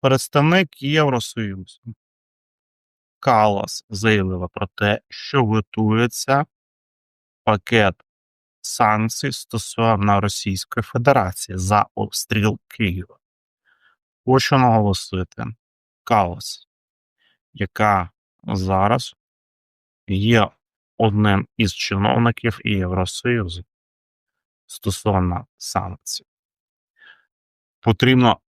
Представник Євросоюзу Каллас заявила про те, що готується пакет санкцій стосовно Російської Федерації за обстріл Києва. Хочу наголосити, Каллас, яка зараз є одним із чиновників Євросоюзу стосовно санкцій. Потрібно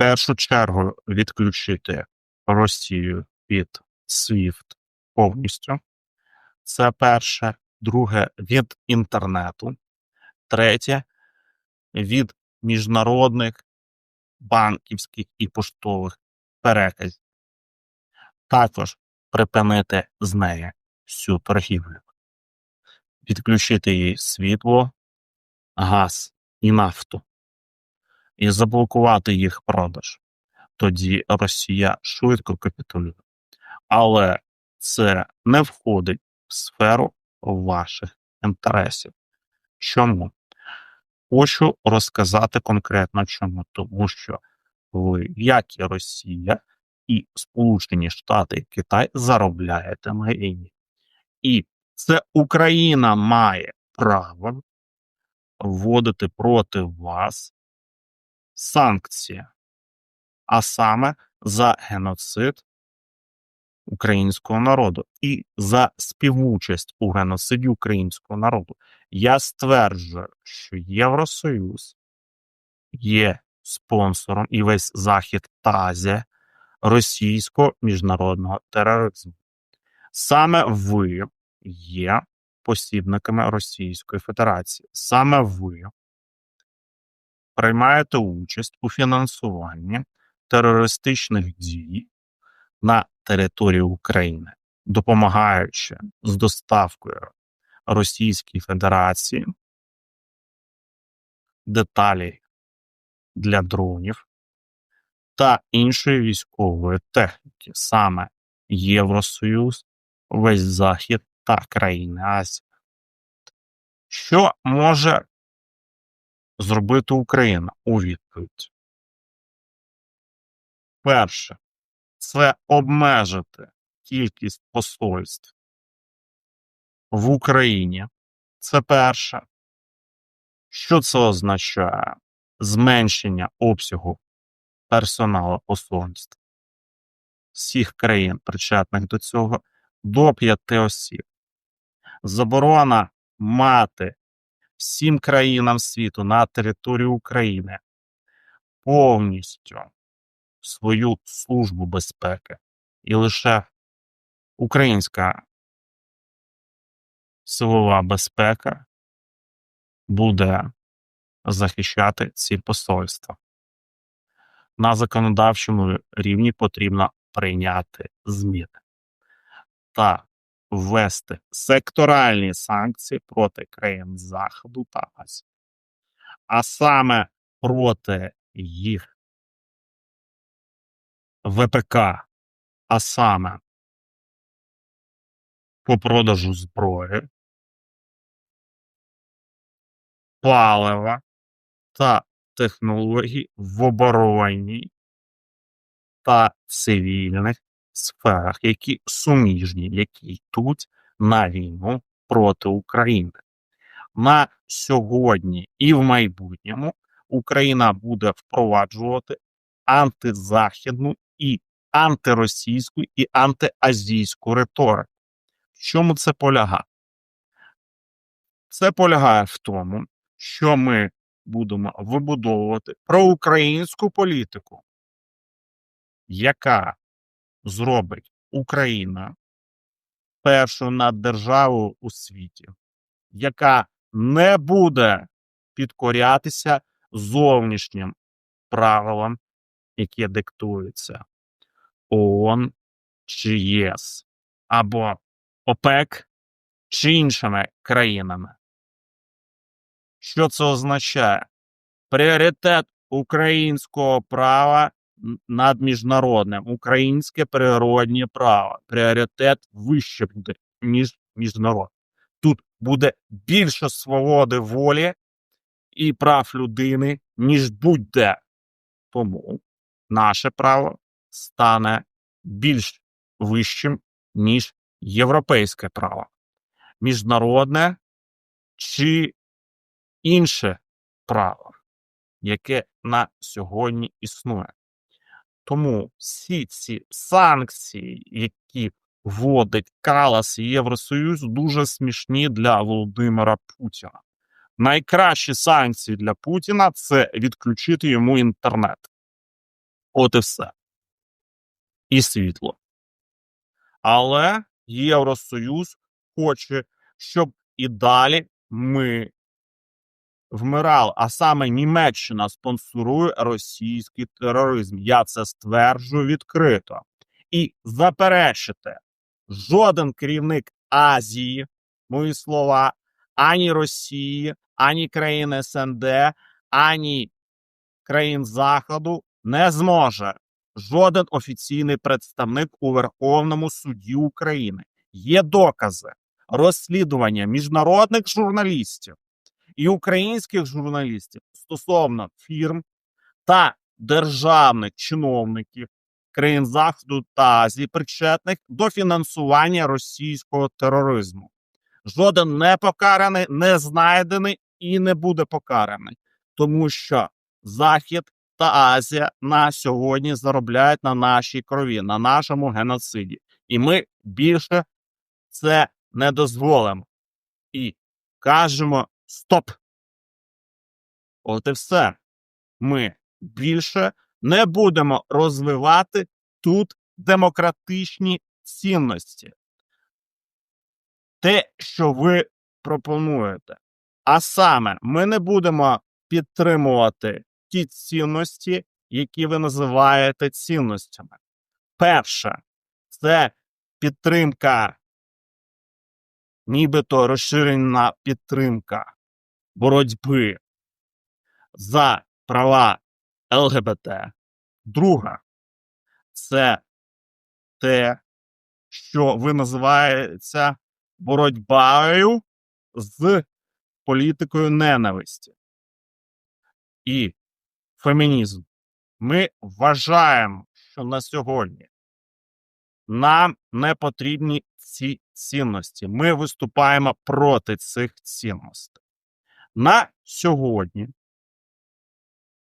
першу чергу відключити Росію від SWIFT повністю. Це перше. Друге від інтернету. Третє від міжнародних банківських і поштових переказів. Також припинити з неї всю торгівлю, відключити їй світло, газ і нафту і заблокувати їх продаж. Тоді Росія швидко капітулює. Але це не входить в сферу ваших інтересів. Чому? Хочу розказати конкретно чому. Тому що ви, як і Росія, і Сполучені Штати і Китай заробляєте на війні. І це Україна має право вводити проти вас санкції, а саме за геноцид українського народу і за співучасть у геноциді українського народу. Я стверджую, що Євросоюз є спонсором і весь Захід та Азія російського міжнародного тероризму. Саме ви є посібниками Російської Федерації. Саме ви приймаєте участь у фінансуванні терористичних дій на території України, допомагаючи з доставкою Російській Федерації деталей для дронів та іншої військової техніки, саме Євросоюз, весь Захід та країни Азії. Що може зробити Україна у відповідь? Перше, це обмежити кількість посольств в Україні. Це перше. Що це означає? Зменшення обсягу персоналу посольств всіх країн, причетних до цього, до п'яти осіб. Заборона мати всім країнам світу на території України повністю свою службу безпеки, і лише українська силова безпека буде захищати ці посольства. На законодавчому рівні потрібно прийняти зміни та ввести секторальні санкції проти країн Заходу та Азії, а саме проти їх ВПК, а саме по продажу зброї, палива та технологій в оборонній та цивільних сферах, які суміжні, які йдуть на війну проти України. На сьогодні і в майбутньому Україна буде впроваджувати антизахідну і антиросійську і антиазійську риторику. В чому це полягає? Це полягає в тому, що ми будемо вибудовувати проукраїнську політику, яка зробить Україна першою наддержавою у світі, яка не буде підкорятися зовнішнім правилам, які диктуються ООН чи ЄС або ОПЕК чи іншими країнами. Що це означає? Пріоритет українського права над міжнародним, українське природнє право. Пріоритет вище буде, ніж міжнарод. Тут буде більше свободи волі і прав людини, ніж будь-де. Тому наше право стане більш вищим, ніж європейське право, міжнародне чи інше право, яке на сьогодні існує. Тому всі ці санкції, які вводить Калас і Євросоюз, дуже смішні для Володимира Путіна. Найкращі санкції для Путіна це відключити йому інтернет. От і все. І світло. Але Євросоюз хоче, щоб і далі ми вмирали. А саме Німеччина спонсорує російський тероризм. Я це стверджую відкрито. І заперечити, жоден керівник Азії, мої слова, ані Росії, ані країн СНД, ані країн Заходу не зможе жоден офіційний представник у Верховному суді України. Є докази розслідування міжнародних журналістів і українських журналістів стосовно фірм та державних чиновників країн Заходу та Азії, причетних до фінансування російського тероризму. Жоден не покараний, не знайдений і не буде покараний, тому що Захід та Азія на сьогодні заробляють на нашій крові, на нашому геноциді, і ми більше це не дозволимо. І кажемо стоп. От і все. Ми більше не будемо розвивати тут демократичні цінності. Те, що ви пропонуєте. А саме, ми не будемо підтримувати ті цінності, які ви називаєте цінностями. Перше, це підтримка, нібито розширена підтримка боротьби за права ЛГБТ. Друга це те, що ви називаєте боротьбою з політикою ненависті і фемінізм. Ми вважаємо, що на сьогодні нам не потрібні ці цінності. Ми виступаємо проти цих цінностей. На сьогодні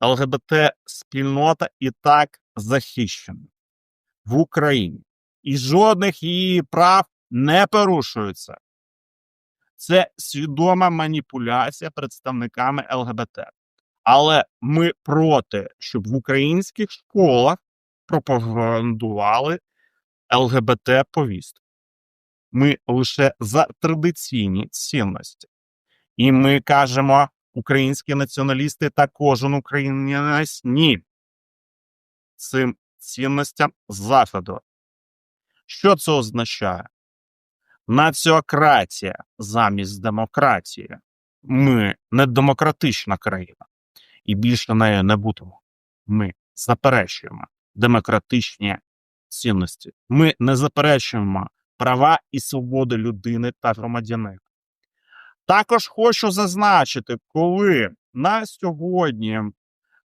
ЛГБТ-спільнота і так захищена в Україні, і жодних її прав не порушується. Це свідома маніпуляція представниками ЛГБТ. Але ми проти, щоб в українських школах пропагандували ЛГБТ повістку. Ми лише за традиційні цінності. І ми кажемо, українські націоналісти та кожен українець ні цим цінностям заходу. Що це означає? Націократія замість демократії. Ми не демократична країна, і більше нею не будемо. Ми заперечуємо демократичні цінності. Ми не заперечуємо права і свободи людини та громадянина. Також хочу зазначити, коли на сьогодні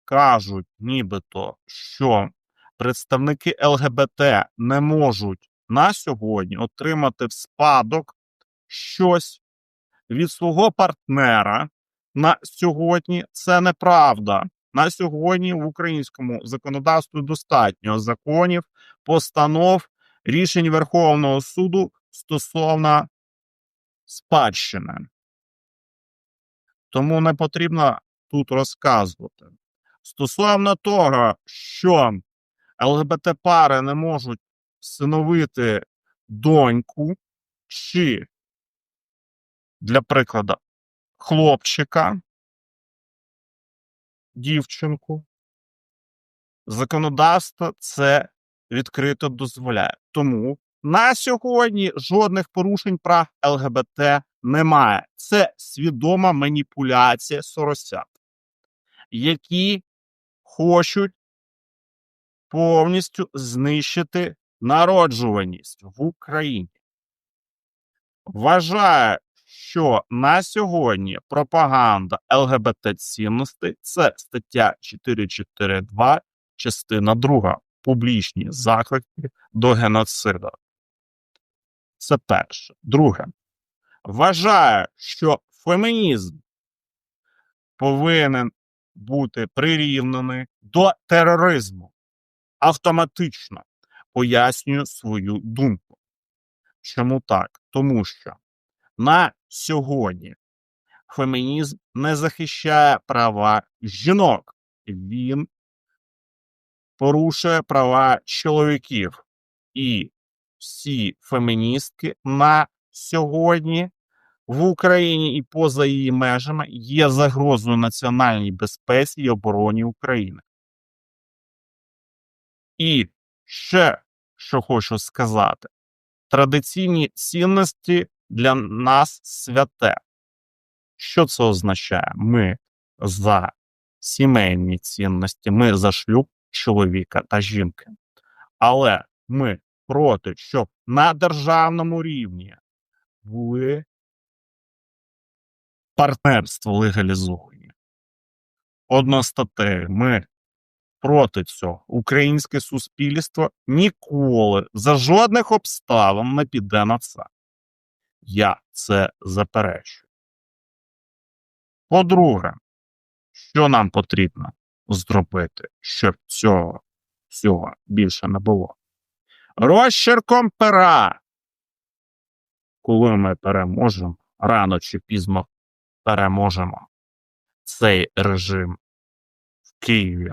кажуть, нібито, що представники ЛГБТ не можуть на сьогодні отримати в спадок щось від свого партнера. На сьогодні це неправда. На сьогодні в українському законодавстві достатньо законів, постанов, рішень Верховного суду стосовно спадщини. Тому не потрібно тут розказувати. Стосовно того, що ЛГБТ-пари не можуть всиновити доньку чи, для прикладу, хлопчика, дівчинку, законодавство це відкрито дозволяє. Тому на сьогодні жодних порушень прав ЛГБТ немає. Це свідома маніпуляція соросят, які хочуть повністю знищити народжуваність в Україні. Вважаю, що на сьогодні пропаганда ЛГБТ цінностей це стаття 442 частина 2. Публічні заклики до геноциду. Це перше. Друге. Вважаю, що фемінізм повинен бути прирівнений до тероризму. Автоматично пояснюю свою думку. Чому так? Тому що на сьогодні фемінізм не захищає права жінок, він порушує права чоловіків. І всі феміністки на сьогодні в Україні і поза її межами є загрозою національній безпеці і обороні України. І ще що хочу сказати: традиційні цінності для нас святе. Що це означає? Ми за сімейні цінності, ми за шлюб чоловіка та жінки. Але ми проти, щоб на державному рівні були партнерство легалізовані. Одностатей, ми проти цього. Українське суспільство ніколи за жодних обставин не піде на це. Я це заперечую. По-друге, що нам потрібно зробити, щоб цього всього більше не було? Розчерком пера. Коли ми переможемо, рано чи пізно переможемо цей режим в Києві.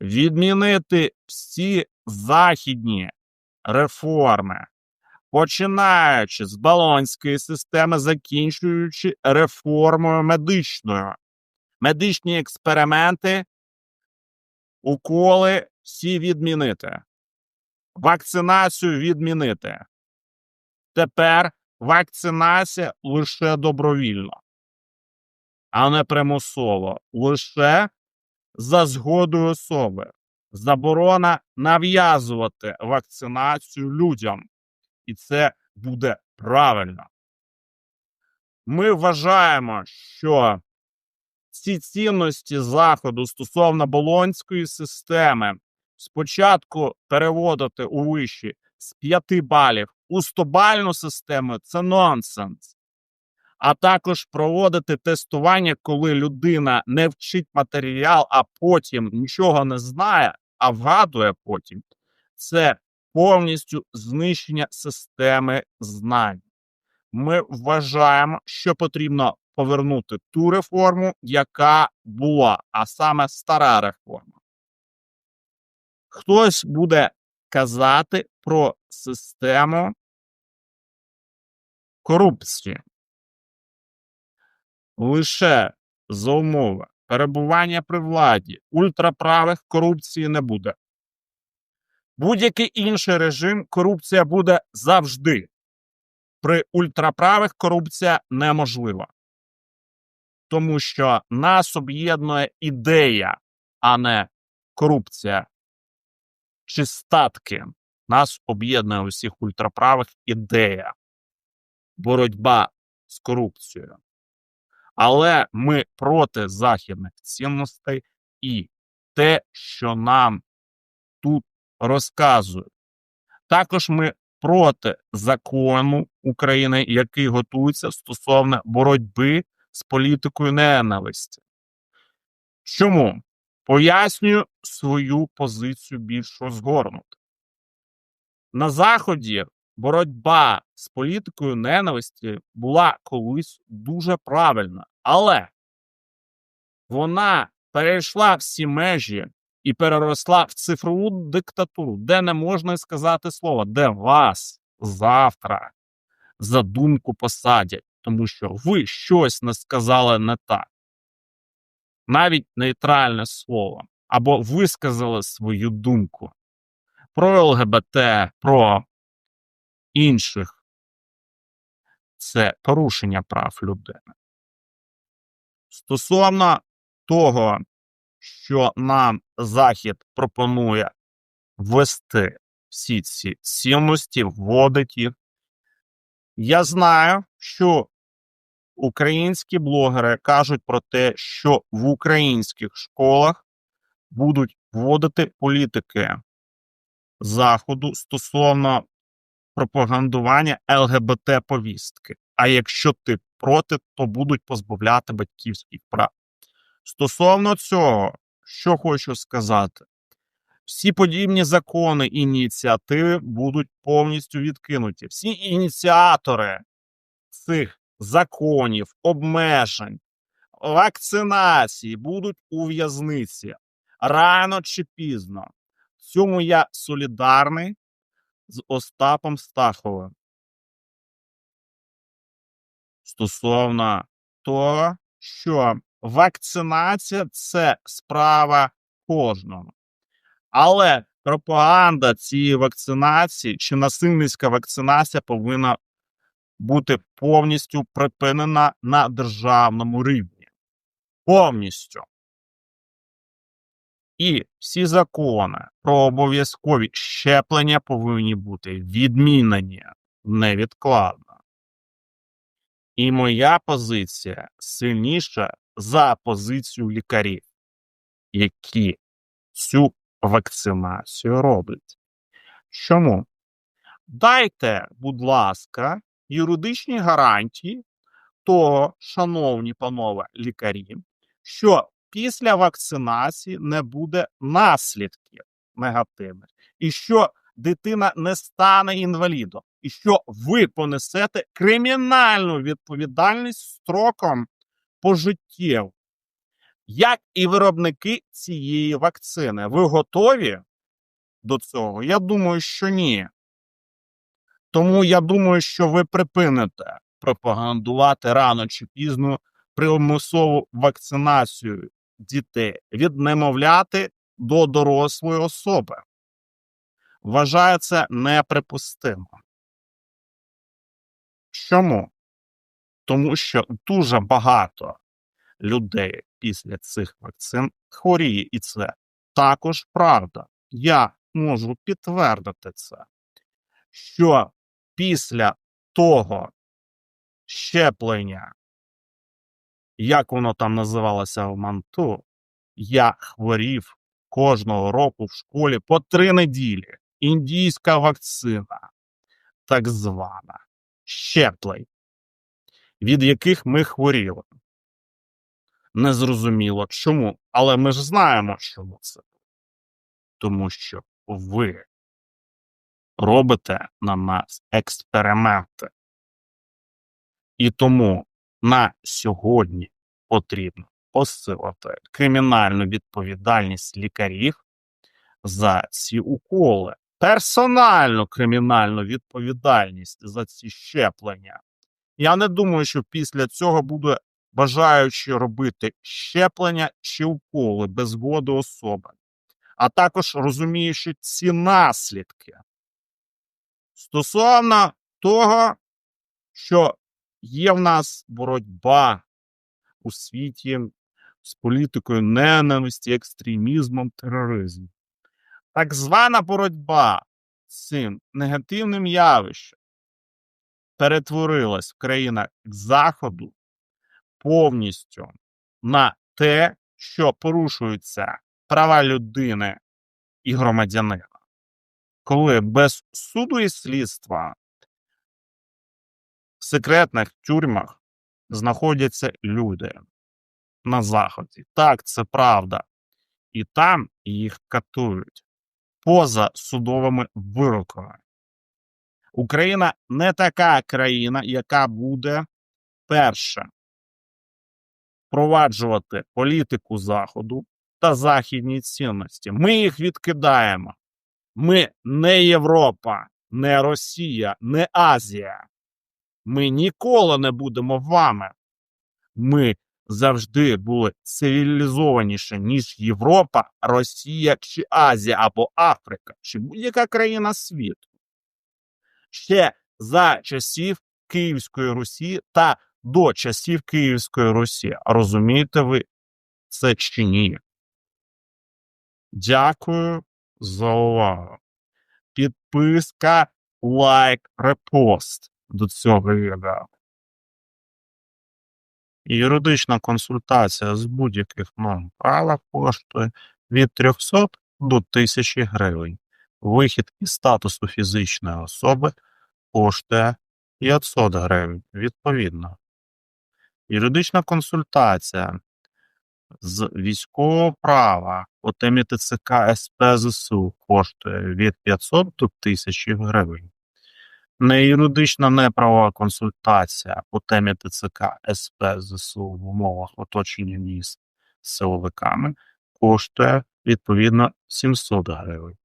Відмінити всі західні реформи, починаючи з балонської системи, закінчуючи реформою медичною. Медичні експерименти, уколи всі відмінити. Вакцинацію відмінити. Тепер вакцинація лише добровільно, а не примусово. Лише за згодою особи. Заборона нав'язувати вакцинацію людям. І це буде правильно. Ми вважаємо, що ці цінності Заходу стосовно болонської системи спочатку переводити у вищі з 5 балів у 100-бальну систему це нонсенс. А також проводити тестування, коли людина не вчить матеріал, а потім нічого не знає, а вгадує потім. Це повністю знищення системи знань. Ми вважаємо, що потрібно повернути ту реформу, яка була, а саме стара реформа. Хтось буде казати про систему корупції. Лише за умови перебування при владі ультраправих корупції не буде. Будь-який інший режим корупція буде завжди. При ультраправих корупція неможлива. Тому що нас об'єднує ідея, а не корупція чи статки. Нас об'єднує усіх ультраправих ідея, боротьба з корупцією. Але ми проти західних цінностей і те, що нам тут розказують. Також ми проти закону України, який готується стосовно боротьби з політикою ненависті. Чому? Пояснюю свою позицію більш розгорнуто. На Заході боротьба з політикою ненависті була колись дуже правильна, але вона перейшла всі межі і переросла в цифрову диктатуру, де не можна сказати слова, де вас завтра за думку посадять, тому що ви щось не сказали не так. Навіть нейтральне слово, або висказали свою думку про ЛГБТ, про інших. Це порушення прав людини. Стосовно того, що нам Захід пропонує ввести всі ці цінності, вводить їх. Я знаю, що українські блогери кажуть про те, що в українських школах будуть вводити політики Заходу стосовно пропагандування ЛГБТ-повістки. А якщо ти проти, то будуть позбавляти батьківських прав. Стосовно цього, що хочу сказати, всі подібні закони і ініціативи будуть повністю відкинуті. Всі ініціатори цих законів, обмежень, вакцинації будуть у в'язниці рано чи пізно. В цьому я солідарний з Остапом Стаховим. Стосовно того, що вакцинація це справа кожного. Але пропаганда цієї вакцинації чи насильницька вакцинація повинна бути повністю припинена на державному рівні. Повністю. І всі закони про обов'язкові щеплення повинні бути відмінені невідкладно. І моя позиція сильніша за позицію лікарів, які цю вакцинацію роблять. Чому? Дайте, будь ласка, юридичні гарантії того, шановні панове лікарі, що після вакцинації не буде наслідків негативних, і що дитина не стане інвалідом, і що ви понесете кримінальну відповідальність строком пожиттєв, як і виробники цієї вакцини. Ви готові до цього? Я думаю, що ні. Тому я думаю, що ви припините пропагандувати рано чи пізно примусову вакцинацію дітей від немовляти до дорослої особи. Вважаю це неприпустимо. Чому? Тому що дуже багато людей після цих вакцин хворіє, і це також правда. Я можу підтвердити це, що після того щеплення, як воно там називалося в Манту, я хворів кожного року в школі по три неділі. Індійська вакцина, так звана щеплень, від яких ми хворіли. Незрозуміло чому, але ми ж знаємо, чому це. Тому що ви робите на нас експерименти. І тому на сьогодні потрібно посилити кримінальну відповідальність лікарів за ці уколи, персональну кримінальну відповідальність за ці щеплення. Я не думаю, що після цього буде бажаючи робити щеплення чи уколи без згоди особи, а також розуміючи ці наслідки. Стосовно того, що є в нас боротьба у світі з політикою ненависті, екстремізмом, тероризмом. Так звана боротьба з цим негативним явищем перетворилась в країнах Заходу повністю на те, що порушуються права людини і громадянина, коли без суду і слідства секретних тюрмах знаходяться люди на заході. Так, це правда. І там їх катують поза судовими вироками. Україна не така країна, яка буде перша впроваджувати політику Заходу та західні цінності. Ми їх відкидаємо. Ми не Європа, не Росія, не Азія. Ми ніколи не будемо вами. Ми завжди були цивілізованіше, ніж Європа, Росія чи Азія або Африка, чи будь-яка країна світу. Ще за часів Київської Русі та до часів Київської Русі. Розумієте ви це чи ні? Дякую за увагу. Підписка, лайк, репост до цього відео. Юридична консультація з будь-яких норм права коштує від 300 до 1000 гривень. Вихід із статусу фізичної особи коштує 500 гривень, відповідно. Юридична консультація з військового права по темі ТЦК СП ЗСУ коштує від 500 до 1000 гривень. Неюридична неправова консультація по темі ТЦК СП ЗСУ в умовах оточення міст силовиками коштує відповідно 700 гривень.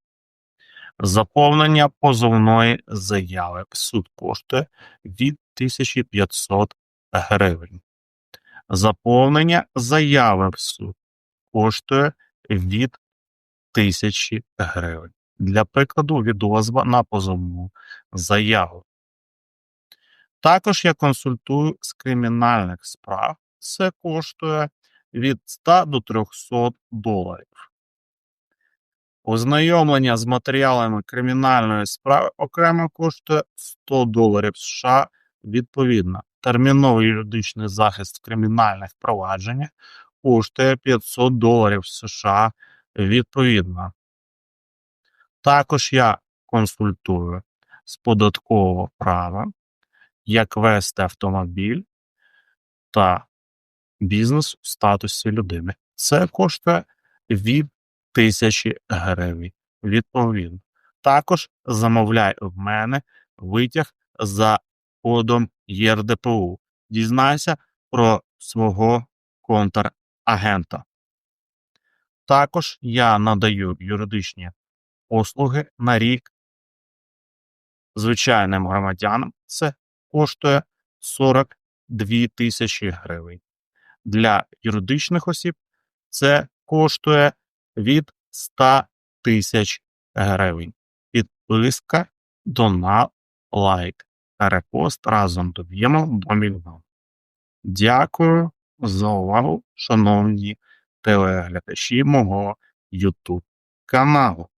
Заповнення позовної заяви в суд коштує від 1500 гривень. Заповнення заяви в суд коштує від 1000 гривень. Для прикладу, відозва на позовну заяву. Також я консультую з кримінальних справ. Це коштує від 100 до 300 доларів. Ознайомлення з матеріалами кримінальної справи окремо коштує 100 доларів США відповідно. Терміновий юридичний захист кримінальних провадженнях коштує 500 доларів США відповідно. Також я консультую з податкового права, як вести автомобіль та бізнес в статусі людини. Це коштує від тисячі гривень. Відповідно. Також замовляй в мене витяг за кодом ЄРДПУ. Дізнайся про свого контрагента. Також я надаю юридичні послуги на рік звичайним громадянам. Це коштує 42 тисячі гривень. Для юридичних осіб це коштує від 100 тисяч гривень. Підписка, донат, лайк та репост разом доб'ємо до мільйона. Дякую за увагу, шановні телеглядачі мого YouTube каналу.